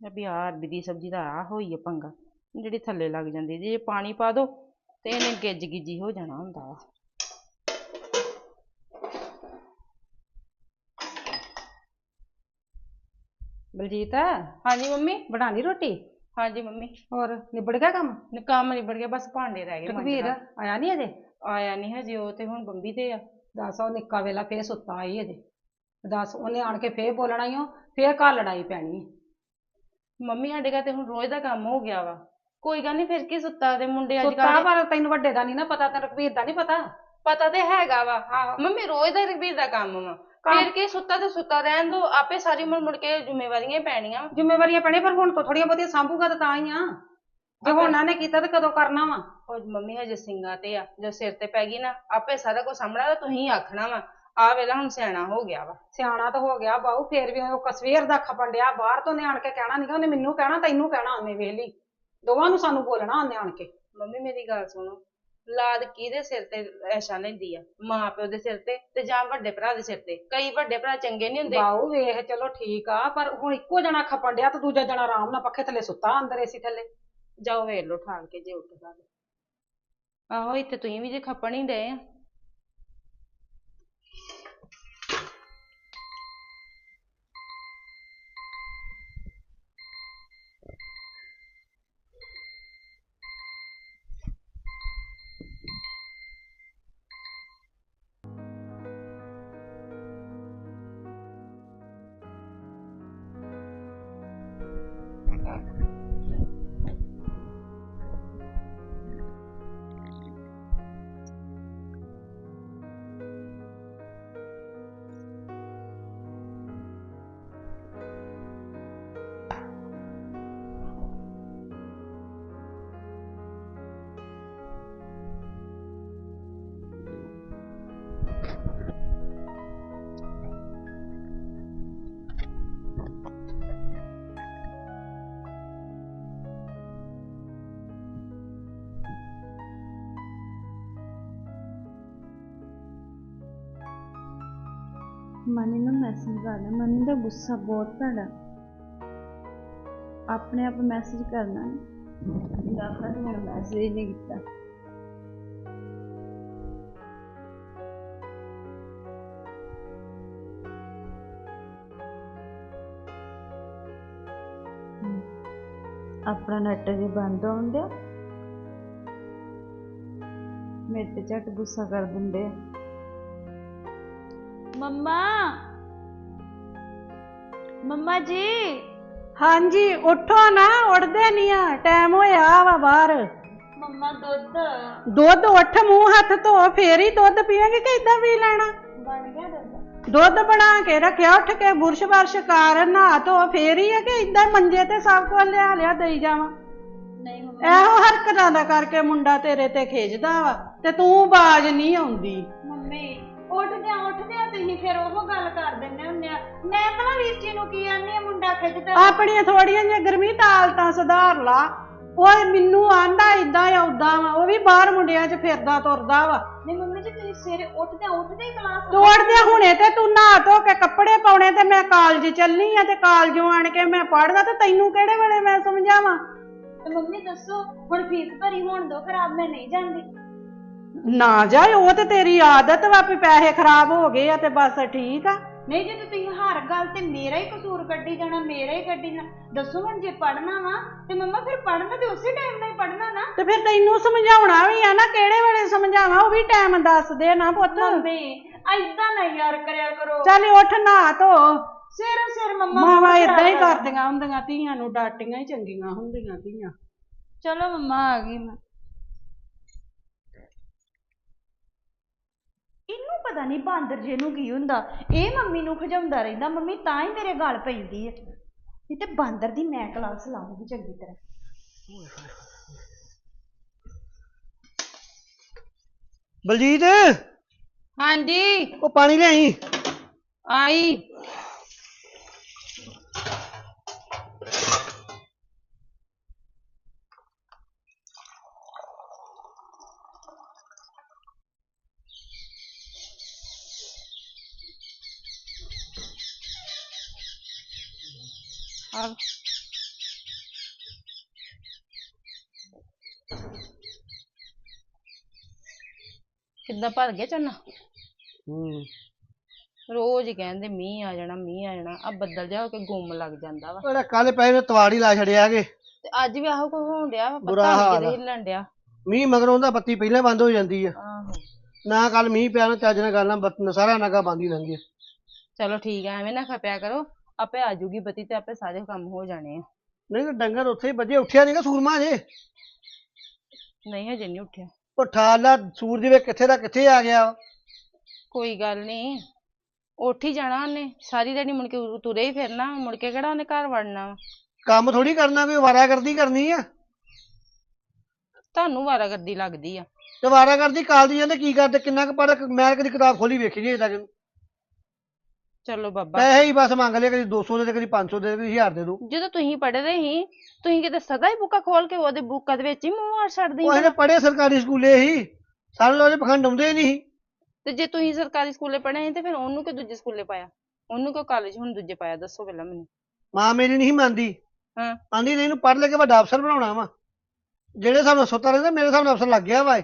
ਆ ਅਰਬੀ ਦੀ ਸਬਜ਼ੀ ਦਾ ਆ ਹੋਈ ਆ ਪੰਗਾ ਜਿਹੜੀ ਥੱਲੇ ਲੱਗ ਜਾਂਦੀ ਜੇ ਪਾਣੀ ਪਾ ਦੋ ਤੇ ਇਹਨੇ ਗਿੱਜ ਗਿੱਜੀ ਹੋ ਜਾਣਾ ਹੁੰਦਾ ਵਾ। ਬਲਜੀਤ ਹਾਂਜੀ ਮੰਮੀ ਬਣਾ ਲਈ ਰੋਟੀ? ਹਾਂਜੀ ਮੰਮੀ। ਹੋਰ ਨਿਬੜ ਗਿਆ ਕੰਮ? ਨ- ਕੰਮ ਨਿਬੜ ਗਿਆ ਬਸ ਭਾਂਡੇ ਰਹਿ ਗਏ ਮਾਂਜਣਾ। ਆਇਆ ਨਹੀਂ ਅਜੇ ਆਇਆ ਨਹੀਂ ਹਜੇ ਉਹ ਤੇ ਹੁਣ ਬੰਬੀ ਤੇ ਆ। ਦੱਸ ਉਹ ਨਿੱਕਾ ਵੇਲਾ ਫੇਰ ਸੁੱਤਾ ਆਈ ਅਜੇ ਦੱਸ ਉਹਨੇ ਆਣ ਕੇ ਫੇਰ ਬੋਲਣਾ ਈ ਓ ਫੇਰ ਘਰ ਲੜਾਈ ਪੈਣੀ ਮੰਮੀ ਸਾਡੇ ਘਰ ਤੇ ਹੁਣ ਰੋਜ਼ ਦਾ ਕੰਮ ਹੋ ਗਿਆ ਵਾ। ਕੋਈ ਗੱਲ ਨਹੀਂ ਫਿਰ ਕੀ ਸੁੱਤਾ ਤੇ ਮੁੰਡੇ ਅੱਜ ਸੁੱਤਾ ਕੱਲ੍ਹ ਪਰ ਤੈਨੂੰ ਵੱਡੇ ਦਾ ਨਹੀਂ ਨਾ ਪਤਾ ਤੈਨੂੰ ਰਘਵੀਰ ਦਾ ਨਹੀਂ ਪਤਾ? ਪਤਾ ਤੇ ਹੈਗਾ ਵਾ। ਆਹੋ। ਮੰਮੀ ਰੋਜ਼ ਦਾ ਰਘਬੀਰ ਦਾ ਕੰਮ ਵਾ। ਕੰਮ- ਫਿਰ ਕੀ ਸੁੱਤਾ ਤੇ ਸੁੱਤਾ ਰਹਿਣ ਦੋ ਆਪੇ ਸਾਰੀ ਉਮਰ ਮੁੜ ਕੇ ਜ਼ਿੰਮੇਵਾਰੀਆਂ ਹੀ ਪੈਣੀਆਂ ਵਾਂ। ਜ਼ਿੰਮੇਵਾਰੀਆਂ ਪੈਣੇ ਪਰ ਹੁਣ ਤੋਂ ਥੋੜੀਆਂ ਬਹੁਤੀਆਂ ਸਾਂਭੂਗਾ ਤਾਂ ਤਾਂ ਹੀ ਆ। ਜੇ ਹੁਣ ਨਾ ਨੇ ਕੀਤਾ ਤਾਂ ਕਦੋਂ ਕਰਨਾ ਵਾ? ਉਹ ਮੰਮੀ ਹਜੇ ਸਿੰਘਾਂ ਤੇ ਆ ਜੋ ਸਿਰ ਤੇ ਪੈ ਗਈ ਨਾ ਆਪੇ ਸਾਰਾ ਕੁਝ ਸਾਹਮਣਾ ਤਾਂ ਤੁਸੀਂ ਆਖਣਾ ਵਾ। ਆ ਵੇਲਾ ਹੁਣ ਸਿਆਣਾ ਹੋ ਗਿਆ ਵਾ। ਸਿਆਣਾ ਤਾਂ ਹੋ ਗਿਆ ਬਾਹੂ ਫੇਰ ਵੀ ਉਹ ਕਸਵੇਰ ਦਾ ਖਪਣ ਡਿਆ ਬਾਹਰ ਤੋਂ ਨੇ ਆਣ ਕੇ ਕਹਿਣਾ ਨਹੀਂ ਉਹਨੇ ਮੈਨੂੰ ਕਹਿਣਾ ਤੈਨੂੰ ਕਹਿਣਾ ਉਹਨੇ ਵੇਲੀ। ਦੋਵਾਂ ਨੂੰ ਸਾਨੂੰ ਬੋਲਣਾ ਉਹਨੇ ਆਣ ਕੇ। ਮੰਮੀ ਮੇਰੀ ਗੱਲ ਸੁਣੋ ਲਾਦ ਕਿਹਦੇ ਸਿਰ ਤੇ ਐਸ਼ਾ ਲੈਂਦੀ ਆ? ਮਾਂ ਪਿਓ ਦੇ ਸਿਰ ਤੇ ਤੇ ਜਾਂ ਵੱਡੇ ਭਰਾ ਦੇ ਸਿਰ ਤੇ? ਕਈ ਵੱਡੇ ਭਰਾ ਚੰਗੇ ਨਹੀਂ ਹੁੰਦੇ। ਬਾਹੂ ਵੇਖ ਚਲੋ ਠੀਕ ਆ ਪਰ ਹੁਣ ਇੱਕੋ ਜਣਾ ਖਪਣ ਡਿਆ ਤੇ ਦੂਜਾ ਜਣਾ ਆਰਾਮ ਨਾਲ ਪੱਖੇ ਥੱਲੇ ਸੁੱਤਾ ਅੰਦਰ ਏਸੀ ਥੱਲੇ। ਜਾਓ ਵੇਖ ਲਓ ਠਾਲ ਕੇ ਜੇ ਉੱਠਦਾ ਤੇ। ਆਹੋ ਇੱਥੇ ਤੁਸੀਂ ਵੀ ਜੇ ਖੱਪਣ ਹੀ ਡਏ ਆ। ਮਨੀ ਨੂੰ ਮੈਸੇਜ ਕਰਨਾ ਮਨੀ ਦਾ ਗੁੱਸਾ ਬਹੁਤ ਭੈੜਾ। ਆਪਣੇ ਆਪ ਮੈਸੇਜ ਕਰਨਾ ਦਾਖਲ ਨੇ ਮੈਸੇਜ ਨਹੀਂ ਕੀਤਾ। ਆਪਣਾ ਨੈਟ ਵੀ ਬੰਦ ਹੋਣ ਦਿਆ। ਮੇਰੇ ਤੇ ਝਟ ਗੁੱਸਾ ਕਰ ਦਿੰਦੇ ਆ। ਮੰਮਾ। ਮੰਮਾ ਜੀ। ਹਾਂਜੀ ਉੱਠੋ ਨਾ ਉੱਠਦੇ ਨਹੀਂ ਆ। ਟਾਈਮ ਹੋਇਆ ਵਾ ਬਾਹਰ। ਮੰਮਾ ਦੁੱਧ। ਦੁੱਧ ਉੱਠ ਮੂੰਹ ਹੱਥ ਧੋ ਫੇਰ ਹੀ ਦੁੱਧ ਪੀਏਂਗੇ ਕਿ ਇਦਾਂ ਪੀ ਲੈਣਾ? ਬਣ ਗਿਆ ਦੁੱਧ। ਦੁੱਧ ਬਣਾ ਕੇ ਰੱਖਿਆ ਉੱਠ ਕੇ ਬੁਰਸ਼ ਬਰਸ਼ ਕਰ ਨਹਾ ਧੋ ਫੇਰ ਹੀ ਆ ਕਿ ਇਦਾਂ ਮੰਜੇ ਤੇ ਸਭ ਕੁਝ ਲਿਆ ਲਿਆ ਦੇਈ ਜਾਵਾਂ? ਨਹੀਂ ਮੰਮਾ। ਇਹੋ ਹਰਕਤਾਂ ਦਾ ਕਰਕੇ ਮੁੰਡਾ ਤੇਰੇ ਤੇ ਖਿੱਚਦਾ ਵਾ ਤੇ ਤੂੰ ਬਾਜ ਨਹੀਂ ਆਉਂਦੀ। ਮੰਮੀ ਉੱਠਦਿਆਂ ਉੱਠਦਿਆਂ ਤੁਸੀਂ ਫਿਰ ਉਹ ਗੱਲ ਕਰ ਦਿੰਦੇ ਹੁੰਦੇ ਆ। ਮੈਂ ਭਲਾ ਵੀਰ ਜੀ ਨੂੰ ਕੀ ਆਨੀ ਆ ਮੁੰਡਾ ਖਿੱਚਦਾ ਆਪਣੀਆਂ ਥੋੜੀਆਂ ਜਿਹੀਆਂ ਗਰਮੀ ਤਾਲਤਾਂ ਸੁਧਾਰ ਲਾ। ਉਹ ਮੈਨੂੰ ਆਂਦਾ ਇਦਾਂ ਆ ਉਦਾਂ ਵਾ ਉਹ ਵੀ ਬਾਹਰ ਮੁੰਡਿਆਂ 'ਚ ਫਿਰਦਾ ਤੁਰਦਾ ਵਾ। ਨਹੀਂ ਮੰਮੀ ਜੀ ਤੁਸੀਂ ਸਵੇਰੇ ਉੱਠਦਿਆਂ ਉੱਠਦੇ ਹੀ ਕਲਾਸ ਤੋੜਦੇ ਹੁਣੇ ਤੇ ਤੂੰ ਨਹਾ ਧੋ ਕੇ ਕੱਪੜੇ ਪਾਉਣੇ ਤੇ ਮੈਂ ਕਾਲਜ ਚੱਲਣੀ ਆ ਤੇ ਕਾਲਜੋਂ ਆਣ ਕੇ ਮੈਂ ਪੜਦਾ ਤੇ ਤੈਨੂੰ ਕਿਹੜੇ ਵੇਲੇ ਮੈਂ ਸਮਝਾਵਾਂ? ਤੇ ਮੰਮੀ ਦੱਸੋ ਹੁਣ ਫੀਸ ਭਰੀ ਹੋਣ ਦੋ ਖਰਾਬ ਮੈਂ ਨਹੀਂ ਜਾਂਦੀ। ਨਾ ਜਾਏ ਉਹ ਤੇ ਤੇਰੀ ਆਦਤ ਵਾ ਵੀ ਪੈਸੇ ਖਰਾਬ ਹੋ ਗਏ ਆ ਤੇ ਬਸ ਠੀਕ ਆ। ਨਹੀਂ ਜੇ ਤੁਸੀਂ ਹਰ ਗੱਲ ਤੇ ਮੇਰਾ ਹੀ ਕਸੂਰ ਕੱਢੀ ਜਾਣਾ ਮੇਰਾ ਹੀ ਕੱਢੀ ਜਾਣਾ ਦੱਸੋ ਹੁਣ ਜੇ ਪੜਨਾ ਵਾ ਤੇ ਮੰਮਾ ਫਿਰ ਪੜਨਾ ਤੇ ਉਸੇ ਟਾਈਮ ਨਾਲ ਹੀ ਪੜਨਾ ਨਾ। ਤੇ ਫਿਰ ਤੈਨੂੰ ਸਮਝਾਉਣਾ ਵੀ ਆ ਨਾ ਕਿਹੜੇ ਵੇਲੇ ਸਮਝਾਵਾਂ ਉਹ ਵੀ ਟਾਈਮ ਦੱਸ ਦੇ ਨਾ ਪੁੱਤ। ਮੰਮੀ ਐਦਾਂ ਨਾ ਯਾਰ ਕਰਿਆ ਕਰੋ। ਚੱਲ ਉੱਠ ਨਹਾ ਧੋ। ਸਿਰ ਸਿਰ ਮੰਮਾ ਮਾਵਾਂ ਇਦਾਂ ਹੀ। ਕਰਦੀਆਂ ਹੁੰਦੀਆਂ ਧੀਆਂ ਨੂੰ ਡਾਟੀਆਂ ਹੀ ਚੰਗੀਆਂ ਹੁੰਦੀਆਂ ਧੀਆਂ। ਚਲੋ ਮੰਮਾ ਆ ਗਈ ਮੈਂ ਇਹਨੂੰ ਪਤਾ ਨਹੀਂ ਬਾਂਦਰ ਜੇ ਨੂੰ ਕੀ ਹੁੰਦਾ। ਇਹ ਮੰਮੀ ਨੂੰ ਖਜਾਉਂਦਾ ਰਹਿੰਦਾ ਮੰਮੀ ਤਾਂ ਹੀ ਮੇਰੇ ਗਲ ਪੈਂਦੀ ਹੈ ਇਹ ਤੇ ਬਾਂਦਰ ਦੀ ਮੈਂ ਕਲਾਸ ਲਾਉਂਗੀ ਚੰਗੀ ਤਰ੍ਹਾਂ। ਬਲਜੀਤ? ਹਾਂਜੀ। ਉਹ ਪਾਣੀ ਲਿਆਈ। ਆਈ। ਕਿੱਦਾਂ ਭਰ ਗਿਆ ਝੋਨਾ ਹੂੰ। ਰੋਜ਼ ਹੀ ਕਹਿੰਦੇ ਮੀਂਹ ਆ ਜਾਣਾ ਮੀਂਹ ਆ ਜਾਣਾ ਆ ਬੱਦਲ ਜਾ ਹੋ ਕੇ ਗੁੰਮ ਲੱਗ ਜਾਂਦਾ ਵਾ। ਉਹਦਾ ਕੱਲ ਪੈ ਨੇ ਤਵਾੜੀ ਲਾ ਛੜਿਆ ਕਿ। ਤੇ ਅੱਜ ਵੀ ਆਹੋ ਕੋ ਹੋਣ ਡਿਆ ਵਾ ਬੁਰਾ ਪਤਾ ਨਹੀਂ ਹਾਲ। ਹਿੱਲਣ ਡਿਆ। ਮੀਂਹ ਮਗਰੋਂ ਦਾ ਬੱਤੀ ਪਹਿਲਾਂ ਬੰਦ ਹੋ ਜਾਂਦੀ ਆ। ਆਹੋ। ਨਾ ਕੱਲ ਮੀਂਹ ਪਿਆ ਨਾ ਚੱਜ ਨਾਲ ਗੱਲ ਨਾ ਬੱਤ ਸਾਰਾ ਨਗਾ ਬੰਦ ਹੀ ਲੰਘ ਗਿਆ। ਚਲੋ ਠੀਕ ਆ ਐਵੇਂ ਨਾ ਖਪਿਆ ਕਰੋ ਆਪੇ ਆ ਜੂਗੀ ਬੱਤੀ ਤੇ ਆਪੇ ਸਾਰੇ ਕੰਮ ਹੋ ਜਾਣੇ ਆ। ਨਹੀਂ ਤਾਂ ਡੰਗਰ ਉੱਥੇ ਹੀ ਵੱਜੇ ਉੱਠਿਆ ਨਹੀਂਗਾ ਸੂਰਮਾ ਜੇ ਨਹੀਂ ਹਜੇ ਨਹੀਂ ਉੱਠਿਆ। ਉਹ ਠਾਲਾ ਸੂਰਜ ਵੇ ਕਿੱਥੇ ਦਾ ਕਿੱਥੇ ਆ ਗਿਆ। ਕੋਈ ਗੱਲ ਨਹੀਂ ਉੱਠ ਹੀ ਜਾਣਾ ਉਹਨੇ। ਸਾਰੀ ਦਿਹਾੜੀ ਮੁੜ ਕੇ ਉ- ਤੁਰੇ ਹੀ ਫਿਰਨਾ। ਮੁੜ ਕੇ ਕਿਹੜਾ ਉਹਨੇ ਘਰ ਵੜਨਾ ਵਾ। ਕੰਮ ਥੋੜੀ ਕਰਨਾ ਕੋਈ ਵਾਰਾਗਰਦੀ ਕਰਨੀ ਆ। ਤੁਹਾਨੂੰ ਵਾਰਾਗਰਦੀ ਲੱਗਦੀ ਆ। ਤੇ ਵਾਰਾਗਰਦੀ ਕਾਲ ਦੀ ਜਾਂਦੇ ਕੀ ਕਰਦੇ? ਕਿੰਨਾ ਕੁ ਪੜ੍ਹ ਮੈਂ ਕਦੀ ਕਿਤਾਬ ਖੋਲੀ ਵੇਖੀ ਨਹੀਂ ਅਜੇ ਤੱਕ। ਚਲੋ ਬਾਬਾ। ਪੈਸੇ ਹੀ ਬਸ ਮੰਗ ਲਏ ਕਦੀ 200 ਦੇ ਦੇ ਕਦੀ 500 ਦੇ ਦੇ ਕਦੀ 1000 ਦੇ ਦੋ। ਜਦੋਂ ਤੁਸੀਂ ਪੜ੍ਹਦੇ ਸੀ ਤੁਸੀਂ ਕਿਤੇ ਸਦਾ ਹੀ ਬੁੱਕਾ ਖੋਲ ਕੇ ਉਹਦੇ ਬੁੱਕਾਂ ਦੇ ਵਿੱਚ ਹੀ ਮੂੰਹ ਮਾਰ ਛੱਡਦੇ ਉਹ ਇਹਨੇ ਪੜ੍ਹੇ ਸਰਕਾਰੀ ਸਕੂਲੇ ਹੀ ਸਾਰੇ ਲੋਕ ਇਹਦੇ ਪਖੰਡ ਆਉਂਦੇ ਨਹੀਂ ਸੀ। ਤੇ ਜੇ ਤੁਸੀਂ ਸਰਕਾਰੀ ਸਕੂਲੇ ਪੜ੍ਹੇ ਸੀ ਤੇ ਫਿਰ ਉਹਨੂੰ ਕਿਉਂ ਦੂਜੇ ਸਕੂਲੇ ਪਾਇਆ? ਉਹਨੂੰ ਕਿਉਂ ਕਾਲਜ ਹੁਣ ਦੂਜੇ ਪਾਇਆ? ਦੱਸੋ ਪਹਿਲਾਂ ਮੈਨੂੰ। ਮਾਂ ਮੇਰੀ ਨਹੀਂ ਸੀ ਮੰਨਦੀ। ਹਾਂ। ਆਂਦੀ ਨਹੀਂ ਇਹਨੂੰ ਪੜ੍ਹ ਲੈ ਕੇ ਵੱਡਾ ਅਫਸਰ ਬਣਾਉਣਾ ਵਾ। ਜਿਹੜੇ ਹਿਸਾਬ ਨਾਲ ਸੁੱਤਾ ਰਹਿੰਦਾ ਮੇਰੇ ਹਿਸਾਬ ਨਾਲ ਅਫਸਰ ਲੱਗ ਗਿਆ ਵਾ ਇਹ।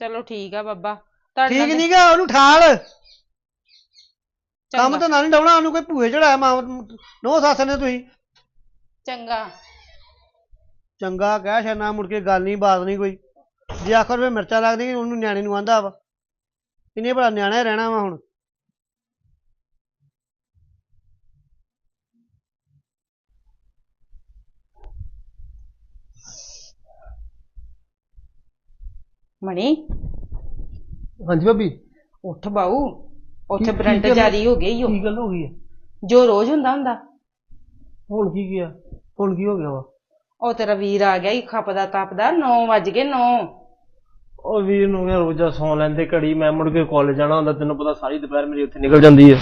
ਚਲੋ ਠੀਕ ਆ ਬਾਬਾ। ਤੁਹਾਡੇ ਠੀਕ ਨਾਲ ਨਹੀਂ ਗਾ ਉਹਨੂੰ ਠਾਲ। ਕੰਮ ਤਾਂ ਨਾ ਨਹੀਂ ਡਾਉਣਾ ਉਹਨੂੰ ਕੋਈ ਭੂਏ ਚੜਾਇਆ ਮਾਂ ਨੋ ਸੱਸ ਨੇ ਤੁਸੀਂ। ਚੰਗਾ। ਚੰਗਾ ਕਹਿ ਛੱਡਣਾ ਮੁੜ ਕੇ ਗੱਲ ਨਹੀਂ ਬਾਤ ਨਹੀਂ ਕੋਈ। ਜੇ ਆਖਰ ਵਿੱਚ ਮਿਰਚਾਂ ਲੱਗਦੀ ਉਹਨੂੰ ਨਿਆਣੇ ਨੂੰ ਆਂਦਾ ਵਾ। ਇਹਨੇ ਬੜਾ ਨਿਆਣਾ ਹੀ ਰਹਿਣਾ ਵਾ ਹੁਣ। ਮਣੀ? ਹਾਂਜੀ ਭਾਬੀ। ਉੱਠ ਬਾਊ। ਉੱਥੇ ਕੀ- ਕੀ ਬਰੰਟ ਗੱਲ- ਜਾਰੀ ਹੋ ਗਈ ਓ ਕੀ ਗੱਲ ਹੋ ਗਈ ਹੈ? ਜੋ ਰੋਜ਼ ਹੁੰਦਾ ਹੁੰਦਾ। ਹੁਣ ਕੀ ਗਿਆ? ਹੁਣ ਕੀ ਹੋ ਗਿਆ ਵਾ? ਉਹ ਤੇਰਾ ਵੀਰ ਆ ਗਿਆ ਹੀ ਖਪਦਾ ਤਪਦਾ 9 ਵੱਜ ਗਏ 9 ਉਹ ਵੀਰ ਨੂੰ ਯਾਰ ਰੋਜ਼ਾ ਸੌਂ ਲੈਂਦੇ ਘੜੀ ਮੈਂ ਮੁੜ ਕੇ ਕਾਲਜ ਜਾਣਾ ਹੁੰਦਾ ਤੈਨੂੰ ਪਤਾ ਸਾਰੀ ਦੁਪਹਿਰ ਮੇਰੀ ਉੱਥੇ ਨਿਕਲ ਜਾਂਦੀ ਹੈ।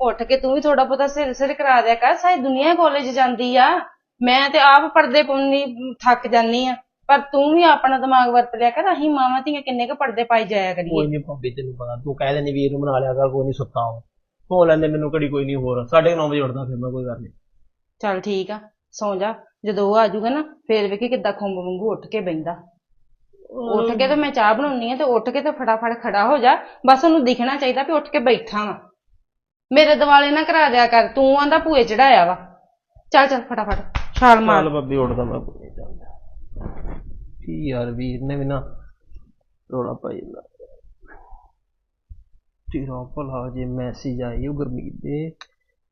ਉੱਠ ਕੇ ਤੂੰ ਵੀ ਥੋੜਾ ਬਹੁਤਾ ਸਿਰ ਸਿਰ ਕਰਾ ਦਿਆ ਕਰ ਸਾਰੀ ਦੁਨੀਆ ਕਾਲਜ ਜਾਂਦੀ ਆ। ਮੈਂ ਤੇ ਆਪ ਪਰਦੇ ਪੁੰਨੀ ਥੱਕ ਜਾਨੀ ਆ। ਪਰ ਤੂੰ ਵੀ ਆਪਣਾ ਦਿਮਾਗ ਵਰਤ ਲਿਆ ਕਰ ਅਸੀਂ ਮਾਵਾਂ ਧੀਆਂ ਕਿੰਨੇ ਕੁ ਪਰਦੇ ਪਾਈ ਜਾਇਆ ਕੋਈ ਕਰੀਏ ਨਹੀਂ ਭਾਬੀ ਤੈਨੂੰ ਪਤਾ ਤੂੰ ਕਹਿ ਦੇਣੀ ਵੀਰ ਨੂੰ ਬਣਾ ਲਿਆ ਕਰ ਕੋਈ ਨਹੀਂ ਸੁੱਤਾ ਹਾਂ ਸੌਂ ਲੈਂਦੇ ਮੈਨੂੰ ਘੜੀ ਕੋਈ ਨਹੀਂ ਹੋਰ। 9:30 ਵਜੇ ਉੱਠਦਾ ਫਿਰ ਮੈਂ ਕੋਈ ਗੱਲ ਨਹੀਂ ਚੱਲ ਠੀਕ ਆ ਸੌਂ ਜਾ। ਜਦੋਂ ਉਹ ਆ ਜਾਊਗਾ ਨਾ ਫੇਰ ਵੇਖੀ ਕਿੱਦਾਂ ਖੁੰਬ ਵਾਂਗੂ ਉੱਠ ਕੇ ਬੈਂਦਾ ਉੱਠ ਕੇ ਤੇ ਮੈਂ ਚਾਹ ਬਣਾਉਣੀ ਆ ਤੇ ਉੱਠ ਕੇ ਤੇ ਫਟਾਫਟ ਖੜਾ ਹੋ ਜਾ। ਬਸ ਉਹਨੂੰ ਦਿਖਣਾ ਚਾਹੀਦਾ ਵੀ ਉੱਠ ਕੇ ਬੈਠਾ ਵਾ। ਮੇਰੇ ਦਿਵਾਲੇ ਨਾ ਕਰਾ ਦਿਆ ਕਰ ਤੂੰ ਆਂਦਾ ਭੂਏ ਚੜਾਇਆ ਵਾ। ਚੱਲ ਚੱਲ ਫਟਾਫਟ ਛਾਲ ਮਾਰ। ਚੱਲ ਭਾਬੀ ਉੱਠਦਾ ਮੈਂ ਕੋਈ ਨਹੀਂ ਚੱਲਦਾ। ਕੀ ਯਾਰ ਵੀਰ ਨੇ ਵੀ ਨਾ ਰੋਲਾ ਪਾਈ ਜਾਂਦਾ ਤੇਰਾ ਭਲਾ ਜੇ ਮੈਸੇਜ ਆਈ ਉਹ ਗੁਰਮੀਤ ਦੇ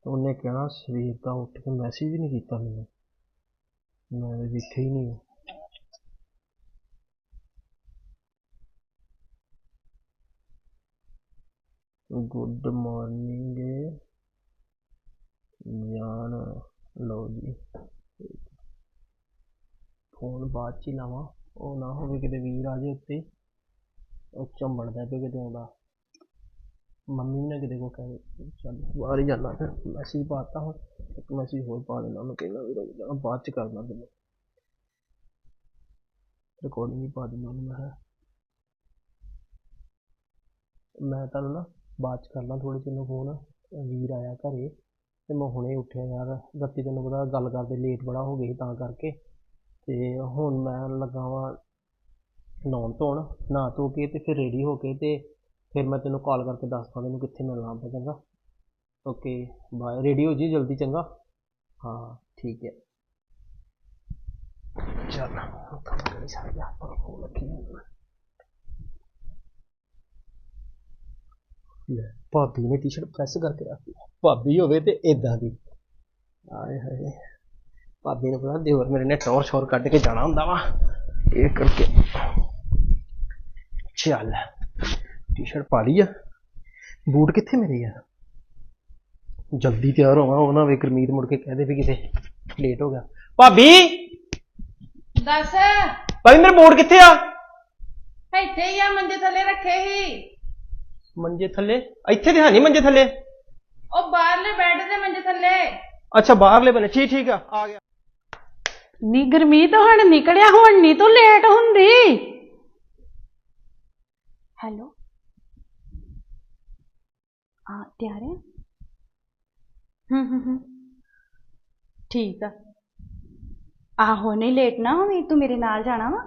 ਉਹਨੇ ਕਹਿਣਾ ਸਵੇਰ ਦਾ ਉੱਠ ਕੇ ਮੈਸੇਜ ਵੀ ਨਹੀਂ ਕੀਤਾ ਮੈਨੂੰ। ਮੈਂ ਤਾਂ ਵੇਖਿਆ ਹੀ ਨਹੀਂ। ਗੁੱਡ ਮਾਰਨਿੰਗ ਜਾਨ ਲਓ ਜੀ। ਫੋਨ ਬਾਅਦ ਚ ਹੀ ਲਾਵਾਂ। ਉਹ ਨਾ ਹੋਵੇ ਕਿਤੇ ਵੀਰ ਆ ਜੇ ਉੱਤੇ ਉਹ ਝੰਬੜਦਾ ਪਿਆ ਕਿਤੇ ਆਉਂਦਾ। ਮੰਮੀ ਨੇ ਕਿਤੇ ਕੋ ਕਹੇ ਚੱਲ ਬਾਹਰ ਹੀ ਜਾਣਾ ਫਿਰ ਮੈਸੇਜ ਪਾਤਾ ਹੁਣ, ਇੱਕ ਮੈਸੇਜ ਹੋਰ ਪਾ ਦੇਣਾ ਉਹਨੂੰ, ਕਹਿੰਦਾ ਵੀ ਰੁਕ ਜਾ, ਬਾਅਦ ਚ ਕਰਨਾ ਤੈਨੂੰ। ਰਿਕਾਰਡਿੰਗ ਹੀ ਪਾ ਦੇਣਾ ਉਹਨੂੰ ਮੈਂ ਕਿਹਾ। ਮੈਂ ਤੁਹਾਨੂੰ ਨਾ ਬਾਅਦ ਚ ਕਰਨਾ ਥੋੜੇ ਚਿਰ ਨੂੰ ਫੋਨ ਵੀਰ ਆਇਆ ਘਰੇ, ਤੇ ਮੈਂ ਹੁਣੇ ਉੱਠਿਆ ਯਾਰ, ਰਾਤੀ ਤੈਨੂੰ ਪਤਾ ਗੱਲ ਕਰਦੇ ਲੇਟ ਬੜਾ ਹੋ ਗਏ ਸੀ ਤਾਂ ਕਰਕੇ। ਤੇ ਹੁਣ ਮੈਂ ਲੱਗਾ ਵਾਂ ਨਹਾਉਣ ਧੋਣ, ਨਹਾ ਧੋ ਕੇ ਅਤੇ ਫਿਰ ਰੈਡੀ ਹੋ ਕੇ ਅਤੇ ਫਿਰ ਮੈਂ ਤੈਨੂੰ ਕਾਲ ਕਰਕੇ ਦੱਸਦਾ ਤੈਨੂੰ ਕਿੱਥੇ ਮਿਲਣਾ ਆਪਾਂ ਚੰਗਾ। ਓਕੇ ਬਾਏ ਰੈਡੀ ਹੋ ਜੀ ਜਲਦੀ ਚੰਗਾ? ਹਾਂ, ਠੀਕ ਹੈ। ਚੱਲ ਕੰਮ ਕਰੀ ਸਾਰੇ ਆਪਾਂ ਫੋਨ ਰੱਖੀ ਲੈ, ਭਾਬੀ ਨੇ ਟੀ-ਸ਼ਰਟ ਪ੍ਰੈਸ ਕਰਕੇ ਰੱਖੀ। ਭਾਬੀ ਹੋਵੇ ਤੇ ਇਦਾਂ ਦੀ। ਆਏ ਹਾਏ। ਭਾਬੀ ਨੂੰ ਪਤਾ ਦਿਓਰ ਮੇਰੇ ਨੇ ਟੌਰ ਸ਼ੋਰ ਕੱਢ ਕੇ ਜਾਣਾ ਹੁੰਦਾ ਵਾ। ਇਹ ਕਰਕੇ। ਚੱਲ ਟੀ-ਸ਼ਰਟ ਪਾ ਲਈ ਆ। ਬੂਟ ਕਿੱਥੇ ਮੇਰੇ ਆ? ਜਲਦੀ ਤਿਆਰ ਹੋਵਾਂ ਉਹ ਨਾ ਵੇ ਗੁਰਮੀਤ ਮੁੜ ਕੇ ਕਹਦੇ ਵੀ ਕਿਤੇ ਲੇਟ ਹੋ ਗਿਆ। ਭਾਬੀ! ਦੱਸ। ਭਾਈ ਮੇਰੇ ਬੂਟ ਕਿੱਥੇ ਆ? ਇੱਥੇ ਹੀ ਆ ਮੰਜੇ ਥੱਲੇ ਰੱਖੇ ਸੀ। ਮੰਜੇ ਥੱਲੇ? ਇੱਥੇ ਤੇ ਹੈ ਨਹੀਂ ਮੰਜੇ ਥੱਲੇ। ਉਹ ਬਾਹਰਲੇ ਬੈੱਡ ਦੇ ਮੰਜੇ ਥੱਲੇ। ਅੱਛਾ ਬਾਹਰਲੇ ਬਨੇ ਠੀਕ ਠੀਕ ਆ ਆ ਗਿਆ। ਨੀ ਗਰਮੀਤ ਹੁਣ ਨਿਕਲਿਆ ਹੁਣ ਨਹੀਂ ਤੂੰ ਲੇਟ ਹੁੰਦੀ। ਹੈਲੋ ਹਾਂ ਤਿਆਰ ਹੈ ਹੂੰ ਹੂੰ ਹੂੰ। ਠੀਕ ਆ। ਆਹੋ ਨਹੀਂ ਲੇਟ ਨਾ ਹੋਵੀਂ ਤੂੰ ਮੇਰੇ ਨਾਲ ਜਾਣਾ ਵਾ?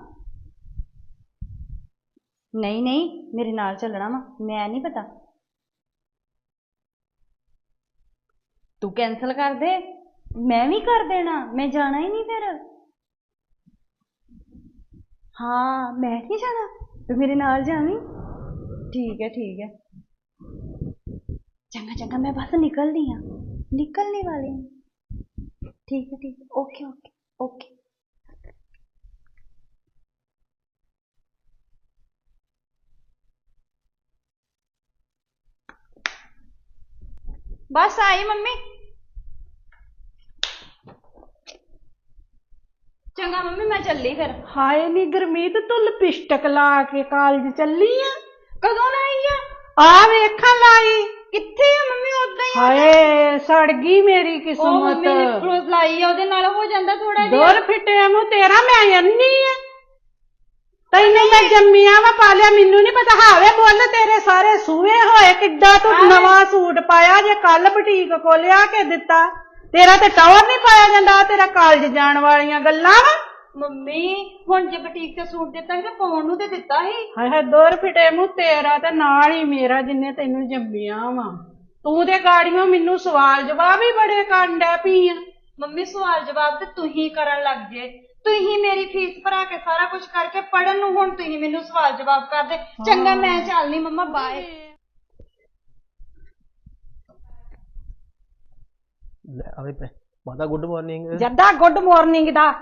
ਨਹੀਂ ਨਹੀਂ ਮੇਰੇ ਨਾਲ ਚੱਲਣਾ ਵਾ ਮੈਂ ਨਹੀਂ ਪਤਾ। ਤੂੰ ਕੈਨਸਲ ਕਰ ਦੇ। ਮੈਂ ਵੀ ਕਰ ਦੇਣਾ ਮੈਂ ਜਾਣਾ ਹੀ ਨਹੀਂ ਫਿਰ ਹਾਂ ਮੈਂ ਨਹੀਂ ਜਾਣਾ ਤੂੰ ਮੇਰੇ ਨਾਲ ਜਾਵੀਂ ਠੀਕ ਹੈ ਠੀਕ ਹੈ ਚੰਗਾ ਚੰਗਾ ਮੈਂ ਬਸ ਨਿਕਲਦੀ ਹਾਂ ਨਿਕਲਣੇ ਵਾਲੀ ਹਾਂ ਠੀਕ ਹੈ ਠੀਕ ਹੈ ਓਕੇ ਓਕੇ ਓਕੇ ਬਸ ਆਈ ਮੰਮੀ ਚੰਗਾ ਮੰਮੀ ਮੈਂ ਚੱਲੀ ਫਿਰ। ਹਾਏ ਨੀ ਗੁਰਮੀਤ ਤੂੰ ਲਿਪਸਟਿਕ ਲਾ ਕੇ ਕਾਲਜ ਚੱਲੀ ਆ? ਕਦੋਂ ਆਈ ਆ? ਆ ਵੇਖਣ ਲਾਈ। ਕਿੱਥੇ ਆ ਮੰਮੀ ਉਦਾਂ ਹੀ ਹਾਏ ਸੜ ਗਈ ਮੇਰੀ ਉਹ ਕਿਸਮਤ ਮੰਮੀ ਲਾਈ ਆ ਉਹਦੇ ਨਾਲ ਹੋ ਜਾਂਦਾ ਥੋੜਾ ਜਿਹਾ। ਦੋਰ ਫਿੱਟਿਆਂ ਨੂੰ ਤੇਰਾ ਮੈਂ ਅੰਨੀ ਆ। ਤੈਨੂੰ ਮੈਂ ਜੰਮਿਆ ਵਾ ਪਾਲਿਆ ਮੈਨੂੰ ਨਹੀਂ ਪਤਾ ਹਾਵੇ ਬੁੱਲ ਤੇਰੇ ਸਾਰੇ ਸੂਏ ਹੋਏ ਕਿੱਡਾ ਤੂੰ ਨਵਾਂ ਸੂਟ ਪਾਇਆ ਜੇ ਕੱਲ ਬੁਟੀਕ ਖੋਲਿਆ ਕੇ ਦਿੱਤਾ। ਤੇਰਾ ਤੇ ਟਾਵਰ ਨਹੀਂ ਪਾਇਆ ਜਾਂਦਾ ਆਹ ਤੇਰਾ ਕਾਲਜ ਜਾਣ ਵਾਲੀਆਂ ਗੱਲਾਂ ਵਾ। ਮੰਮੀ ਹੁਣ ਜੇ ਬੁਟੀਕ ਤੇ ਸੂਟ ਦਿੱਤਾ ਸੀ ਤੇ ਪਾਉਣ ਨੂੰ ਤੇ ਦਿੱਤਾ ਸੀ। ਹਾਏ ਹਾਏ ਦੋਰ ਫਿੱਟੇ ਮੂੰਹ ਤੇਰਾ ਤੇ ਨਾਲ ਹੀ ਮੇਰਾ ਜਿੰਨੇ ਤੈਨੂੰ ਜੰਮਿਆ ਵਾ। ਤੂੰ ਤੇ ਗਾੜੀਆਂ ਮੈਨੂੰ ਸਵਾਲ ਜਵਾਬ ਹੀ ਬੜੇ ਕਰਨ ਡੈ ਪਈ ਆ ਮੰਮੀ ਸਵਾਲ ਜਵਾਬ ਤੇ ਤੁਸੀਂ ਕਰਨ ਲੱਗ ਜੇ। ਤੁਸੀਂ ਮੇਰੀ ਫੀਸ ਭਰਾ ਕੇ ਸਾਰਾ ਕੁਝ ਕਰਕੇ ਪੜਨ ਨੂੰ ਹੁਣ ਤੁਸੀਂ ਮੈਨੂੰ ਸਵਾਲ ਜਵਾਬ ਕਰਦੇ ਚੰਗਾ ਮੈਂ ਚੱਲਨੀ ਮੰਮਾ ਬਾਏ ਲੈ ਆਵੇ ਪੈ ਮਾਤਾ ਗੁੱਡ ਮਾਰਨਿੰਗ। ਜੱਦਾ ਗੁੱਡ ਮਾਰਨਿੰਗ ਦਾ।